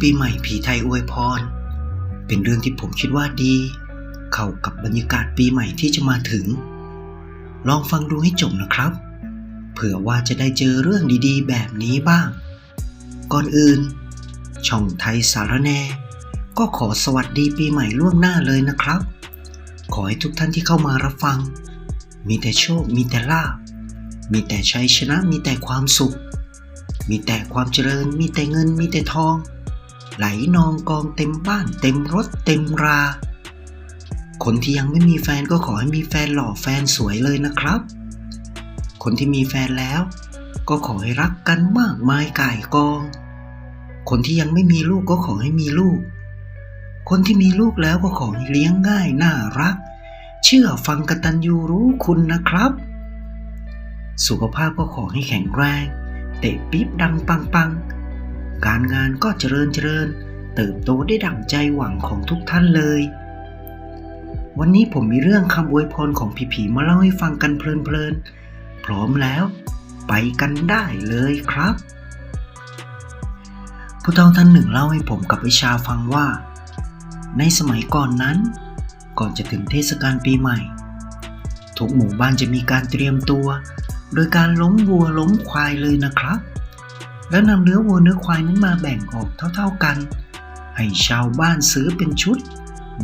ปีใหม่ผีไทยอวยพร เป็นเรื่องที่ผมคิดว่าดี เข้ากับบรรยากาศปีใหม่ที่จะมาถึง ลองฟังดูให้จบนะครับ เผื่อว่าจะได้เจอเรื่องดีๆ แบบนี้บ้าง ก่อนอื่น ช่องไทยสารแน ก็ขอสวัสดีปีใหม่ล่วงหน้าเลยนะครับ ขอให้ทุกท่านที่เข้ามารับฟัง มีแต่โชค มีแต่ลาภมีแต่ชัยชนะมีแต่ความสุข มีแต่ความเจริญ มีแต่เงิน มีแต่ทอง ไหลนองกองเต็มบ้าน เต็มรถเต็มรา คนที่ยังไม่มีแฟนก็ขอให้มีแฟนหล่อแฟนสวยเลยนะครับ คนที่มีแฟนแล้ว ก็ขอให้รักกันมากมายก่ายกอง คนที่ยังไม่มีลูกก็ขอให้มีลูก คนที่มีลูกแล้วก็ขอให้เลี้ยงง่ายน่ารัก เชื่อฟังกตัญญูรู้คุณนะครับ สุขภาพก็ขอให้แข็งแรง เตะปี๊บดังปังปัง การงานก็เจริญเจริญ เติบโตได้ดั่งใจหวังของทุกท่านเลย วันนี้ผมมีเรื่องคำอวยพรของผีๆมาเล่าให้ฟังกันเพลินๆ พร้อมแล้ว ไปกันได้เลยครับ ผู้เฒ่าท่านหนึ่งเล่าให้ผมกับวิชาฟังว่า ในสมัยก่อนนั้น ก่อนจะถึงเทศกาลปีใหม่ ทุกหมู่บ้านจะมีการเตรียมตัว โดยการล้มวัวล้มควายเลยนะครับ แล้วนำเนื้อวัวเนื้อควายนั้นมาแบ่งออกเท่าๆกัน ให้ชาวบ้านซื้อเป็นชุด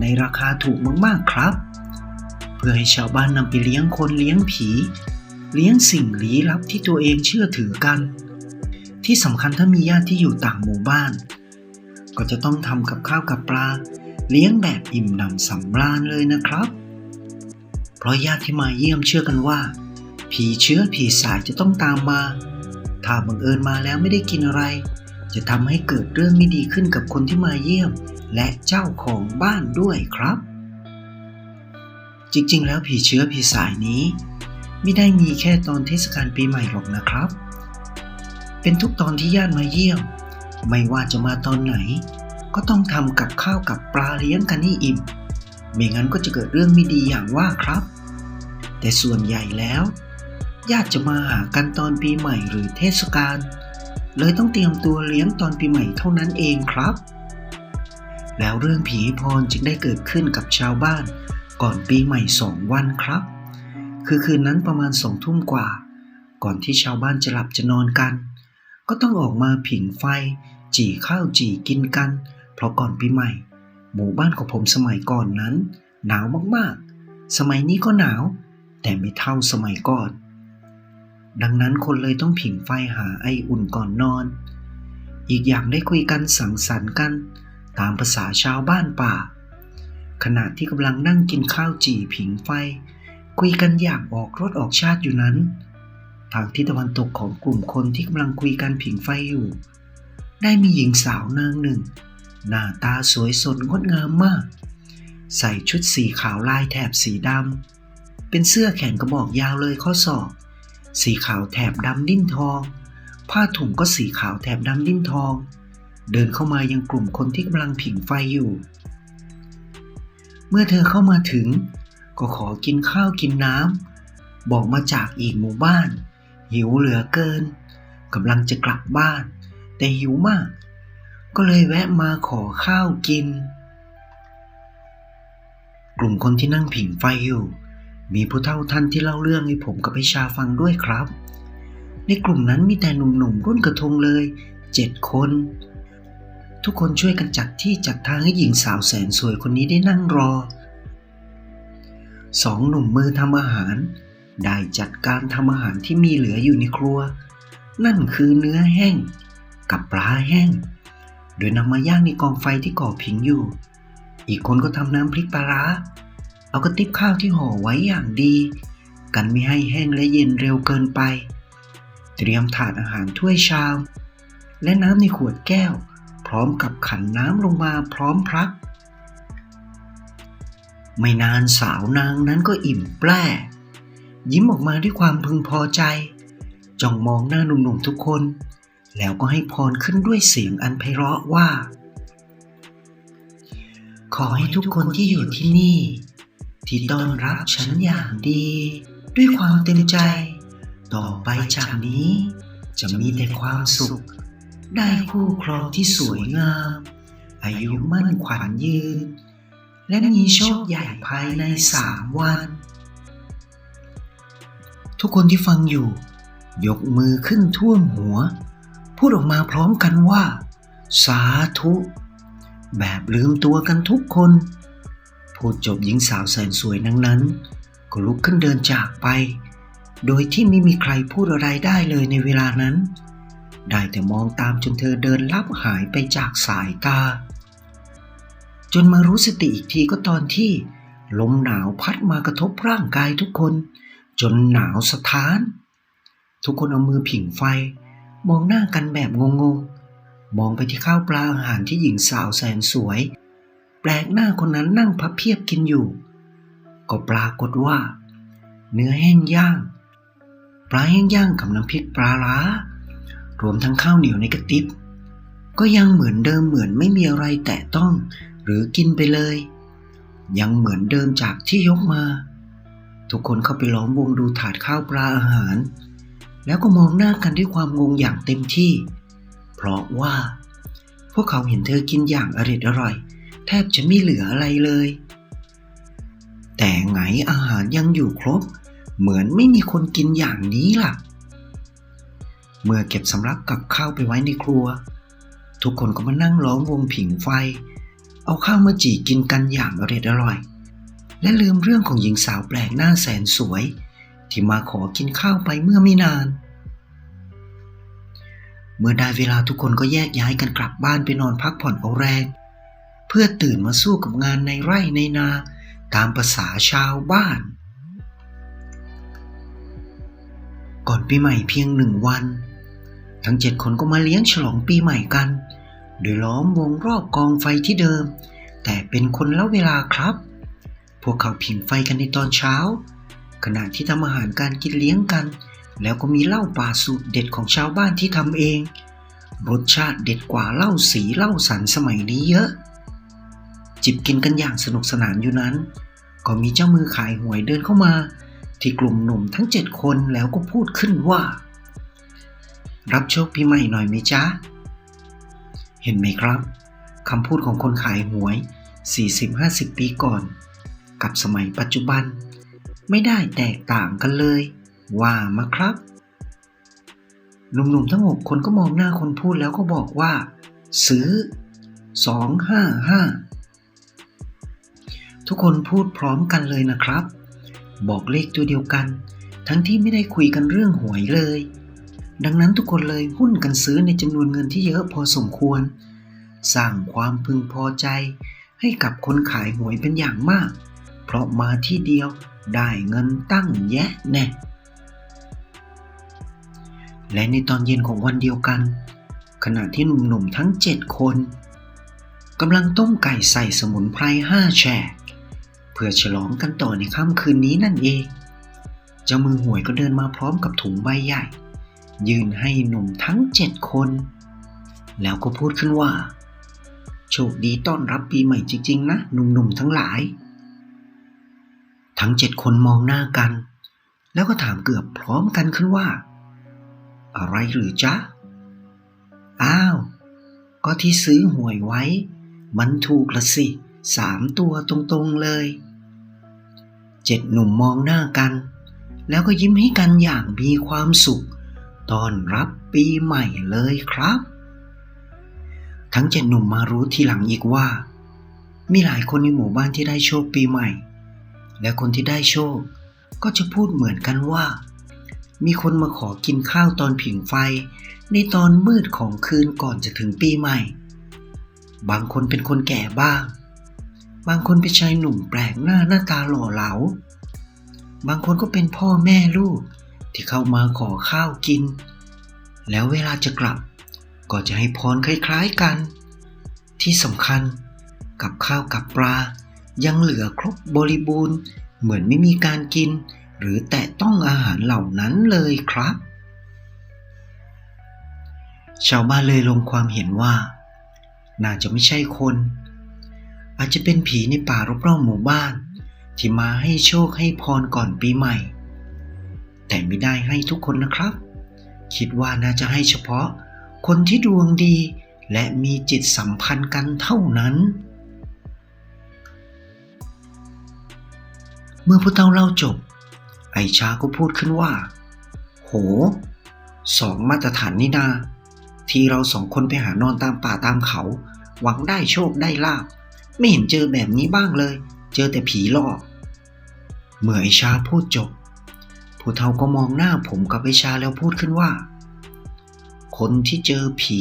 ในราคาถูกมากๆครับ เพื่อให้ชาวบ้านนำไปเลี้ยงคนเลี้ยงผี เลี้ยงสิ่งลี้ลับที่ตัวเองเชื่อถือกัน ที่สำคัญถ้ามีญาติที่อยู่ต่างหมู่บ้าน ก็จะต้องทำกับข้าวกับปลา เลี้ยงแบบอิ่มหนำสำราญเลยนะครับ เพราะญาติที่มาเยี่ยมเชื่อกันว่า ผีเชื้อผีสายจะต้องตามมา ถ้าบังเอิญมาแล้วไม่ได้กินอะไร จะทำให้เกิดเรื่องไม่ดีขึ้นกับคนที่มาเยี่ยม และเจ้าของบ้านด้วยครับ จริงๆ แล้วผีเชื้อผีสายนี้ ไม่ได้มีแค่ตอนเทศกาลปีใหม่หรอกนะครับ เป็นทุกตอนที่ญาติมาเยี่ยม ไม่ว่าจะมาตอนไหน ก็ต้องทำกับข้าวกับปลาเลี้ยงกันให้อิ่ม ไม่งั้นก็จะเกิดเรื่องไม่ดีอย่างว่าครับ แต่ส่วนใหญ่แล้ว ญาติจะมาหากันตอนปีใหม่หรือเทศกาล เลยต้องเตรียมตัวเลี้ยงตอนปีใหม่เท่านั้นเองครับ แล้วเรื่องผีพรจึงได้เกิดขึ้นกับชาวบ้าน ก่อนปีใหม่สองวันครับ คือคืนนั้นประมาณสองทุ่มกว่า ก่อนที่ชาวบ้านจะหลับจะนอนกัน ก็ต้องออกมาผิงไฟ จี่ข้าวจี่กินกัน เพราะก่อนปีใหม่ หมู่บ้านของผมสมัยก่อนนั้น หนาวมากๆ สมัยนี้ก็หนาว แต่ไม่เท่าสมัยก่อน ดังนั้นคนเลยต้องผิงไฟหาไออุ่นก่อนนอน อีกอย่างได้คุยกันสังสรรค์กัน ตามภาษาชาวบ้านป่า ขณะที่กำลังนั่งกินข้าวจี่ผิงไฟ คุยกันอย่างออกรถออกชาติอยู่นั้น ทางทิศตะวันตกของกลุ่มคนที่กำลังคุยกันผิงไฟอยู่ ได้มีหญิงสาวนางหนึ่ง หน้าตาสวยสดงดงามมาก ใส่ชุดสีขาวลายแถบสีดำเป็นเสื้อแขนกระบอกยาวเลยข้อศอก สีขาวแถบดำดิ้นทอง ผ้าถุงก็สีขาวแถบดำดิ้นทอง เดินเข้ามายังกลุ่มคนที่กำลังผิงไฟอยู่ เมื่อเธอเข้ามาถึง ก็ขอกินข้าวกินน้ำบอกมาจากอีกหมู่บ้าน หิวเหลือเกินกำลังจะกลับบ้าน แต่หิวมาก ก็เลยแวะมาขอข้าวกิน กลุ่มคนที่นั่งผิงไฟอยู่ มีผู้เฒ่าท่านที่เล่าเรื่องให้ผมกับไอชาฟังด้วยครับ ในกลุ่มนั้นมีแต่หนุ่มๆรุ่นกระทงเลยเจ็ดคน ทุกคนช่วยกันจัดที่จัดทางให้หญิงสาวแสนสวยคนนี้ได้นั่งรอสองหนุ่มมือทำอาหาร ได้จัดการทำอาหารที่มีเหลืออยู่ในครัว นั่นคือเนื้อแห้ง กับปลาแห้ง โดยนำมาย่างในกองไฟที่ก่อผิงอยู่ อีกคนก็ทำน้ำพริกปลาร้า เอากระติบข้าวที่ห่อไว้อย่างดี กันไม่ให้แห้งและเย็นเร็วเกินไป เตรียมถาดอาหารถ้วยชามและน้ำในขวดแก้ว พร้อมกับขันน้ำลงมาพร้อมพรัก ไม่นานสาวนางนั้นก็อิ่มแปร่ยิ้มออกมาด้วยความพึงพอใจจ้องมองหน้าหนุ่มๆทุกคน แล้วก็ให้พรขึ้นด้วยเสียงอันไพเราะว่า ขอให้ทุกคนที่อยู่ที่นี่ ที่ต้อนรับฉันอย่างดี ด้วยความเต็มใจ ต่อไปจากนี้ จะมีแต่ความสุข ได้คู่ครองที่สวยงาม อายุมั่นขวัญยืน และมีโชคใหญ่ภายในสามวัน ทุกคนที่ฟังอยู่ ยกมือขึ้นท่วมหัว พูดออกมาพร้อมกันว่า สาธุ แบบลืมตัวกันทุกคน พูดจบหญิงสาวแสนสวยนั้นนั้น ก็ลุกขึ้นเดินจากไป โดยที่ไม่มีใครพูดอะไรได้เลยในเวลานั้น ได้แต่มองตามจนเธอเดินลับหายไปจากสายตา จนมารู้สติอีกทีก็ตอนที่ ลมหนาวพัดมากระทบร่างกายทุกคน จนหนาวสะท้าน ทุกคนเอามือผิงไฟ มองหน้ากันแบบงงๆ มองไปที่ข้าวปลาอาหารที่หญิงสาวแสนสวย ปลกหน้าคนนั้นนั่งพับเพียบกินอยู่ ก็ปรากฏว่า เนื้อแห้งย่าง ปลาแห้งย่างกับน้ำพริกปลาล้ารวมทั้งข้าวเหนียวในกระติบก็ยังเหมือนเดิมเหมือนไม่มีอะไรแตะต้อง หรือกินไปเลย ยังเหมือนเดิมจากที่ยกมา ทุกคนเข้าไปล้อมวงดูถาดข้าวปลาอาหาร แล้วก็มองหน้ากันด้วยความงงอย่างเต็มที่ เพราะว่า พวกเขาเห็นเธอกินอย่างอร็ดอร่อย แทบจะไม่เหลืออะไรเลย แต่ไงอาหารยังอยู่ครบ เหมือนไม่มีคนกินอย่างนี้ล่ะ เมื่อเก็บสำรับกับข้าวไปไว้ในครัว ทุกคนก็มานั่งล้อมวงผิงไฟ เอาข้าวมาจีกินกันอย่างอร็ดอร่อย และลืมเรื่องของหญิงสาวแปลกหน้าแสนสวย ที่มาขอกินข้าวไปเมื่อไม่นานเมื่อได้เวลาทุกคนก็แยกย้ายกันกลับบ้านไปนอนพักผ่อนเอาแรง พื่อตื่นมาสู้กับงานในไร่ในนาตามภาษาชาวบ้าน ก่อนปีใหม่เพียงหนึ่งวัน ทั้งเจ็ดคนก็มาเลี้ยงฉลองปีใหม่กัน โดยล้อมวงรอบกองไฟที่เดิม แต่เป็นคนละเวลาครับ พวกเขาผิงไฟกันในตอนเช้า ขณะที่ทำอาหารการกินเลี้ยงกัน แล้วก็มีเหล้าป่าสูตรเด็ดของชาวบ้านที่ทำเอง รสชาติเด็ดกว่าเหล้าสีเหล้าสันสมัยนี้เยอะ จิบกินกันอย่างสนุกสนานอยู่นั้น ก็มีเจ้ามือขายหวยเดินเข้ามา ที่กลุ่มหนุ่มทั้งเจ็ดคนแล้วก็พูดขึ้นว่า รับโชคปีใหม่หน่อยไหมจ๊ะ เห็นไหมครับคำพูดของคนขายหวย 40-50 ปีก่อน กับสมัยปัจจุบัน ไม่ได้แตกต่างกันเลย ว่ามาครับหนุ่มๆทั้งหกคนก็มองหน้าคนพูดแล้วก็บอกว่า ซื้อ 255 ทุกคนพูดพร้อมกันเลยนะครับ บอกเลขตัวเดียวกัน ทั้งที่ไม่ได้คุยกันเรื่องหวยเลย ดังนั้นทุกคนเลยหุ้นกันซื้อในจำนวนเงินที่เยอะพอสมควร สร้างความพึงพอใจ ให้กับคนขายหวยเป็นอย่างมาก เพราะมาที่เดียวได้เงินตั้งแยะแน่และในตอนเย็นของวันเดียวกัน ขณะที่หนุ่มๆทั้งเจ็ดคนกำลังต้มไก่ใส่สมุนไพรห้าแฉก เพื่อฉลองกันต่อในค่ำคืนนี้นั่นเอง เจ้ามือหวยก็เดินมาพร้อมกับถุงใบใหญ่ ยืนให้หนุ่มทั้งเจ็ดคน แล้วก็พูดขึ้นว่า โชคดีต้อนรับปีใหม่จริง ๆ นะหนุ่มๆทั้งหลาย ทั้งเจ็ดคนมองหน้ากัน แล้วก็ถามเกือบพร้อมกันขึ้นว่า อะไรหรือจ๊ะ อ้าว ก็ที่ซื้อหวยไว้ มันถูกละสิสามตัวตรงๆเลย เจ็ดหนุ่มมองหน้ากัน แล้วก็ยิ้มให้กันอย่างมีความสุขตอนรับปีใหม่เลยครับ ทั้งเจ็ดหนุ่มมารู้ทีหลังอีกว่า มีหลายคนในหมู่บ้านที่ได้โชคปีใหม่ และคนที่ได้โชค ก็จะพูดเหมือนกันว่า มีคนมาขอกินข้าวตอนผิงไฟ ในตอนมืดของคืนก่อนจะถึงปีใหม่ บางคนเป็นคนแก่บ้าง บางคนเป็นชายหนุ่มแปลกหน้าหน้าตาหล่อเหลา บางคนก็เป็นพ่อแม่ลูกที่เข้ามาขอข้าวกิน แล้วเวลาจะกลับ ก็จะให้พรคล้ายๆกัน ที่สำคัญกับข้าวกับปลา ยังเหลือครบบริบูรณ์ เหมือนไม่มีการกิน หรือแตะต้องอาหารเหล่านั้นเลยครับ ชาวบ้านเลยลงความเห็นว่า น่าจะไม่ใช่คน อาจจะเป็นผีในป่ารอบๆหมู่บ้าน ที่มาให้โชคให้พรก่อนปีใหม่ แต่ไม่ได้ให้ทุกคนนะครับ คิดว่าน่าจะให้เฉพาะคนที่ดวงดีและมีจิตสัมพันธ์กันเท่านั้น เมื่อผู้เฒ่าเล่าจบ ไอชาก็พูดขึ้นว่า โห สองมาตรฐานนี่นา ที่เราสองคนไปหานอนตามป่าตามเขา หวังได้โชคได้ลาบ ไม่เห็นเจอแบบนี้บ้างเลย เจอแต่ผีหลอก เมื่อไอชาพูดจบ ผู้เฒ่าก็มองหน้าผมกับไอชาแล้วพูดขึ้นว่า คนที่เจอผี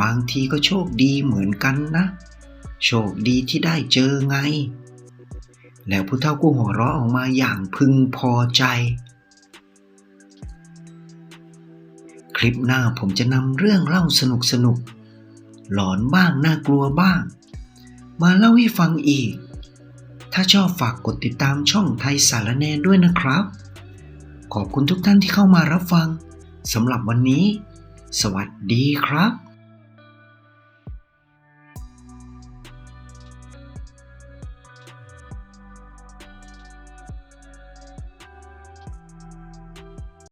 บางทีก็โชคดีเหมือนกันนะ โชคดีที่ได้เจอไง แล้วผู้เฒ่าก็หัวเราะออกมาอย่างพึงพอใจคลิปหน้าผมจะนำเรื่องเล่าสนุกสนุกๆหลอนบ้างน่ากลัวบ้าง มาเล่าให้ฟังอีก ถ้าชอบฝากกดติดตามช่องไทยสารแนด้วยนะครับ ขอบคุณทุกท่านที่เข้ามารับฟังสำหรับวันนี้ สวัสดีครับ